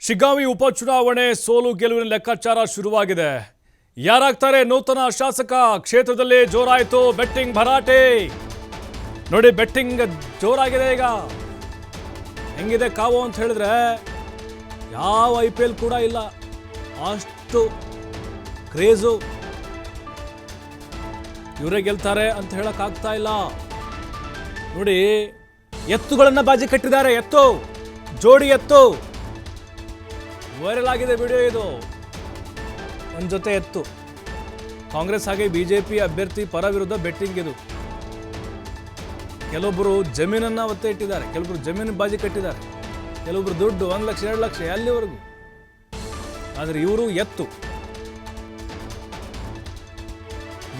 ಶಿಗ್ಗಾಂವಿ ಉಪಚುನಾವಣೆ ಸೋಲು ಗೆಲುವಿನ ಲೆಕ್ಕಾಚಾರ ಶುರುವಾಗಿದೆ. ಯಾರಾಗ್ತಾರೆ ನೂತನ ಶಾಸಕ? ಕ್ಷೇತ್ರದಲ್ಲಿ ಜೋರಾಯಿತು ಬೆಟ್ಟಿಂಗ್ ಭರಾಟೆ. ನೋಡಿ, ಬೆಟ್ಟಿಂಗ್ ಜೋರಾಗಿದೆ ಈಗ. ಹೆಂಗಿದೆ ಕಾವು ಅಂತ ಹೇಳಿದ್ರೆ ಯಾವ ಐ ಪಿ ಎಲ್ ಕೂಡ ಇಲ್ಲ. ಅಷ್ಟು ಕ್ರೇಜು. ಇವರೇ ಗೆಲ್ತಾರೆ ಅಂತ ಹೇಳಕ್ ಆಗ್ತಾ ಇಲ್ಲ. ನೋಡಿ ಎತ್ತುಗಳನ್ನ ಬಾಜಿ ಕಟ್ಟಿದ್ದಾರೆ. ಎತ್ತು, ಜೋಡಿ ಎತ್ತು. ವೈರಲ್ ಆಗಿದೆ ವಿಡಿಯೋ ಇದು. ಒಂದು ಜೊತೆ ಎತ್ತು. ಕಾಂಗ್ರೆಸ್ ಹಾಗೆ ಬಿಜೆಪಿ ಅಭ್ಯರ್ಥಿ ಪರ ವಿರುದ್ಧ ಬೆಟ್ಟಿಂಗ್ ಇದು. ಕೆಲವೊಬ್ರು ಜಮೀನನ್ನ ಒತ್ತೆ ಇಟ್ಟಿದ್ದಾರೆ. ಕೆಲವೊಬ್ರು ಜಮೀನು ಬಾಜಿ ಕಟ್ಟಿದ್ದಾರೆ. ಕೆಲವೊಬ್ರು ದುಡ್ಡು ಒಂದ್ ಲಕ್ಷ, ಎರಡು ಲಕ್ಷ ಎಲ್ಲಿವರೆಗೂ ಆದರೆ ಇವರು ಎತ್ತು.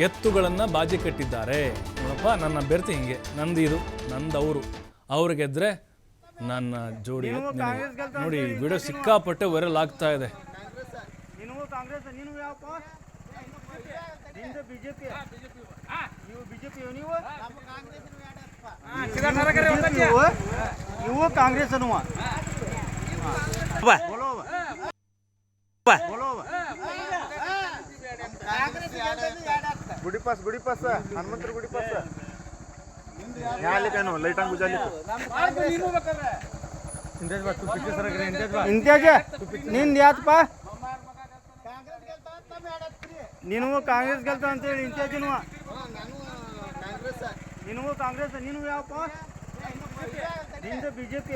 ಎತ್ತುಗಳನ್ನ ಬಾಜಿ ಕಟ್ಟಿದ್ದಾರೆ. ನೋಡಪ್ಪ, ನನ್ನ ಅಭ್ಯರ್ಥಿ ಹಿಂಗೆ. ನಂದು ಇದು ನಂದು ಅವರು ಗೆದ್ರೆ ನನ್ನ ಜೋಡಿ ನೋಡಿ ವಿಡಿಯೋ ಸಿಕ್ಕಾಪಟ್ಟೆ ವೈರಲ್ ಆಗ್ತಾ ಇದೆ. ನೀನು ಕಾಂಗ್ರೆಸ್ ನೀನು ಗುಡಿಪಾಸ್ ನಿಂದು ಬಿಜೆಪಿ. ನೀವು ಬಿಜೆಪಿ ನೀವು? ಇವು ಯಾರ್ಲಿಕ್ಕೇನು ಲೈಟ್ ಹಂಗೆ ಉಜಾಲಿಕ್ಕೆ ಇಂತೇಜ್ ಬಾ ತು ಪಿಕ್ಚರ್ ಸರಗ್ರೆ ಬಾ ನಿಂದ ನೀನು ಕಾಂಗ್ರೆಸ್ ಗೆಲ್ತ ಅಂತೇಳಿ ಇಂತೇಜ್ ನೀನು ನೀನು ಕಾಂಗ್ರೆಸ್ ನೀನು ಯಾವಪ್ಪ? ನಿಂದು ಬಿಜೆಪಿ.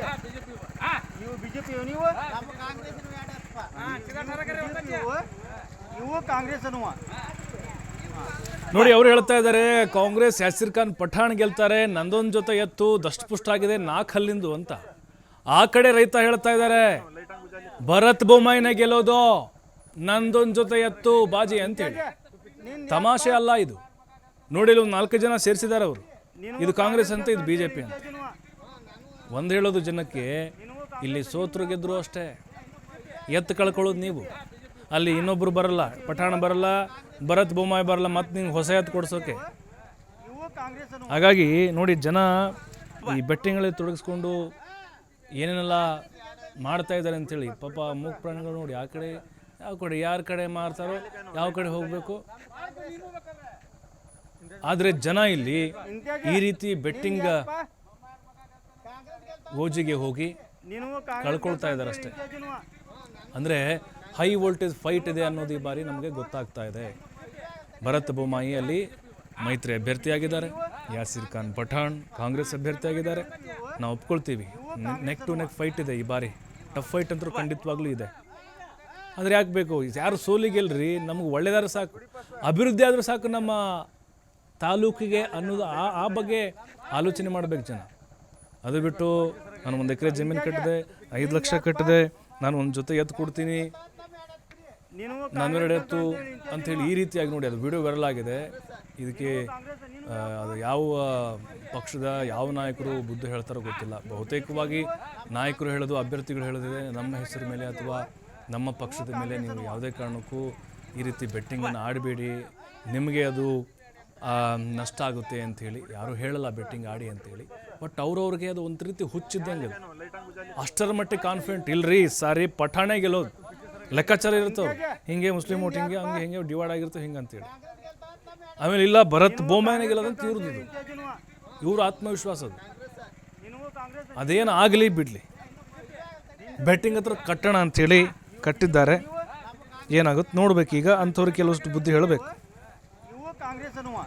ನೀವು ಬಿಜೆಪಿ ನೀವು? ನೀವು ಕಾಂಗ್ರೆಸ್ ಅನುವ ನೋಡಿ, ಅವ್ರು ಹೇಳ್ತಾ ಇದ್ದಾರೆ, ಕಾಂಗ್ರೆಸ್ ಯಾಸಿರ್ ಖಾನ್ ಪಠಾಣ್ ಗೆಲ್ತಾರೆ ನಂದೊಂದು ಜೊತೆ ಎತ್ತು ದಷ್ಟಪುಷ್ಟ ಆಗಿದೆ ನಾಲ್ಕು ಹಲ್ಲಿಂದು ಅಂತ. ಆ ಕಡೆ ರೈತ ಹೇಳ್ತಾ ಇದ್ದಾರೆ, ಭರತ್ ಬೊಮ್ಮಾಯಿನ ಗೆಲ್ಲೋದು ನಂದೊಂದು ಜೊತೆ ಎತ್ತು, ಬಾಜಿ ಅಂತೇಳಿ. ತಮಾಷೆ ಅಲ್ಲ ಇದು. ನೋಡಿ ಒಂದು ನಾಲ್ಕು ಜನ ಸೇರಿಸಿದ್ದಾರೆ ಅವರು. ಇದು ಕಾಂಗ್ರೆಸ್ ಅಂತ, ಇದು ಬಿಜೆಪಿ ಅಂತ. ಒಂದು ಹೇಳೋದು ಜನಕ್ಕೆ, ಇಲ್ಲಿ ಸೋತ್ರು ಗೆದ್ರು ಅಷ್ಟೇ. ಎತ್ತು ಕಳ್ಕೊಳ್ಳೋದು ನೀವು. ಅಲ್ಲಿ ಇನ್ನೊಬ್ರು ಬರಲ್ಲ, ಪಠಾಣ ಬರಲ್ಲ, ಭರತ್ ಬೊಮ್ಮಾಯಿ ಬರಲ್ಲ, ಮತ್ತೆ ನಿಂಗೆ ಹೊಸ ಕೊಡ್ಸೋಕೆ. ಹಾಗಾಗಿ ನೋಡಿ ಜನ ಈ ಬೆಟ್ಟಿಂಗಳಲ್ಲಿ ತೊಡಗಿಸ್ಕೊಂಡು ಏನೇನೆಲ್ಲ ಮಾಡ್ತಾ ಇದ್ದಾರೆ ಅಂತೇಳಿ, ಪಾಪ ಮೂಕ್ ಪ್ರಾಣಿಗಳು ನೋಡಿ ಆ ಕಡೆ, ಯಾವ ಕಡೆ, ಯಾರ ಕಡೆ ಮಾರ್ತಾರೋ, ಯಾವ ಕಡೆ ಹೋಗಬೇಕು. ಆದರೆ ಜನ ಇಲ್ಲಿ ಈ ರೀತಿ ಬೆಟ್ಟಿಂಗ್ ಗೋಜಿಗೆ ಹೋಗಿ ಕಳ್ಕೊಳ್ತಾ ಇದ್ದಾರೆ ಅಷ್ಟೇ ಅಂದರೆ ಹೈ ವೋಲ್ಟೇಜ್ ಫೈಟ್ ಇದೆ ಅನ್ನೋದು ಈ ಬಾರಿ ನಮಗೆ ಗೊತ್ತಾಗ್ತಾ ಇದೆ. ಭರತ್ ಬೊಮ್ಮಾಯಿ ಅಲ್ಲಿ ಮೈತ್ರಿ ಅಭ್ಯರ್ಥಿಯಾಗಿದ್ದಾರೆ. ಯಾಸಿರ್ ಖಾನ್ ಪಠಾಣ್ ಕಾಂಗ್ರೆಸ್ ಅಭ್ಯರ್ಥಿಯಾಗಿದ್ದಾರೆ. ನಾವು ಒಪ್ಕೊಳ್ತೀವಿ. ನೆಕ್ ಟು ನೆಕ್ ಫೈಟ್ ಇದೆ ಈ ಬಾರಿ. ಟಫ್ ಫೈಟ್ ಅಂತೂ ಖಂಡಿತವಾಗ್ಲೂ ಇದೆ. ಆದರೆ ಯಾಕೆ ಬೇಕು? ಯಾರು ಸೋಲಿಗೆಲ್ರಿ ನಮಗೆ ಒಳ್ಳೇದಾದ್ರೆ ಸಾಕು. ಅಭಿವೃದ್ಧಿ ಆದರೂ ಸಾಕು ನಮ್ಮ ತಾಲೂಕಿಗೆ ಅನ್ನೋದು ಆ ಆ ಬಗ್ಗೆ ಆಲೋಚನೆ ಮಾಡಬೇಕು ಜನ. ಅದು ಬಿಟ್ಟು ನಾನು ಒಂದು ಎಕರೆ ಜಮೀನು ಕಟ್ಟಿದೆ, ಐದು ಲಕ್ಷ ಕಟ್ಟಿದೆ, ನಾನು ಒಂದು ಜೊತೆ ಎತ್ತು ಕೊಡ್ತೀನಿ. ನೀನು ನನ್ನೆರಡು ಎತ್ತು ಅಂಥೇಳಿ ಈ ರೀತಿಯಾಗಿ ನೋಡಿ ಅದು ವಿಡಿಯೋ ವೈರಲ್ ಆಗಿದೆ ಇದಕ್ಕೆ ಅದು ಯಾವ ಪಕ್ಷದ ಯಾವ ನಾಯಕರು ಬುದ್ಧಿ ಹೇಳ್ತಾರೋ ಗೊತ್ತಿಲ್ಲ. ಬಹುತೇಕವಾಗಿ ನಾಯಕರು ಹೇಳೋದು ಅಭ್ಯರ್ಥಿಗಳು ಹೇಳೋದಿದೆ. ನಮ್ಮ ಹೆಸರು ಮೇಲೆ ಅಥವಾ ನಮ್ಮ ಪಕ್ಷದ ಮೇಲೆ ನೀವು ಯಾವುದೇ ಕಾರಣಕ್ಕೂ ಈ ರೀತಿ ಬೆಟ್ಟಿಂಗನ್ನು ಆಡಬೇಡಿ. ನಿಮಗೆ ಅದು ನಷ್ಟ ಆಗುತ್ತೆ ಅಂಥೇಳಿ ಯಾರೂ ಹೇಳಲ್ಲ ಬೆಟ್ಟಿಂಗ್ ಆಡಿ ಅಂತೇಳಿ ಬಟ್ ಅವ್ರವ್ರಿಗೆ ಅದು ಒಂದು ರೀತಿ ಹುಚ್ಚಿದ್ದಂಗೆ ಅಷ್ಟರ ಮಟ್ಟಿಗೆ ಕಾನ್ಫಿಡೆಂಟ್ ಇಲ್ಲರಿ ಸಾರಿ ಪಠಾಣೆ ಗೆಲ್ಲೋದು. ಲೆಕ್ಕಾಚಾರ ಇರುತ್ತೋ? ಹಿಂಗೆ ಮುಸ್ಲಿಂ ಓಟ್ ಹಿಂಗೆ ಹಂಗೆ ಹಿಂಗೆ ಡಿವೈಡ್ ಆಗಿರ್ತವೆ ಹಿಂಗೆ ಅಂತೇಳಿ. ಆಮೇಲೆ ಇಲ್ಲ ಭರತ್ ಬೋಮಾಯನೆ ಗೆಲ್ಲೋದಂತ ಇವ್ರದ್ದು ಇದು. ಇವ್ರ ಆತ್ಮವಿಶ್ವಾಸ ಅದು. ಅದೇನು ಆಗಲಿ ಬಿಡಲಿ. ಬೆಟ್ಟಿಂಗ್ ಹತ್ರ ಕಟ್ಟೋಣ ಅಂಥೇಳಿ ಕಟ್ಟಿದ್ದಾರೆ. ಏನಾಗುತ್ತೆ? ನೋಡ್ಬೇಕು ಈಗ ಅಂಥವ್ರಿಗೆ ಕೆಲವಷ್ಟು ಬುದ್ಧಿ ಹೇಳಬೇಕು. ಇವು ಕಾಂಗ್ರೆಸ್ ಅನ್ನುವ.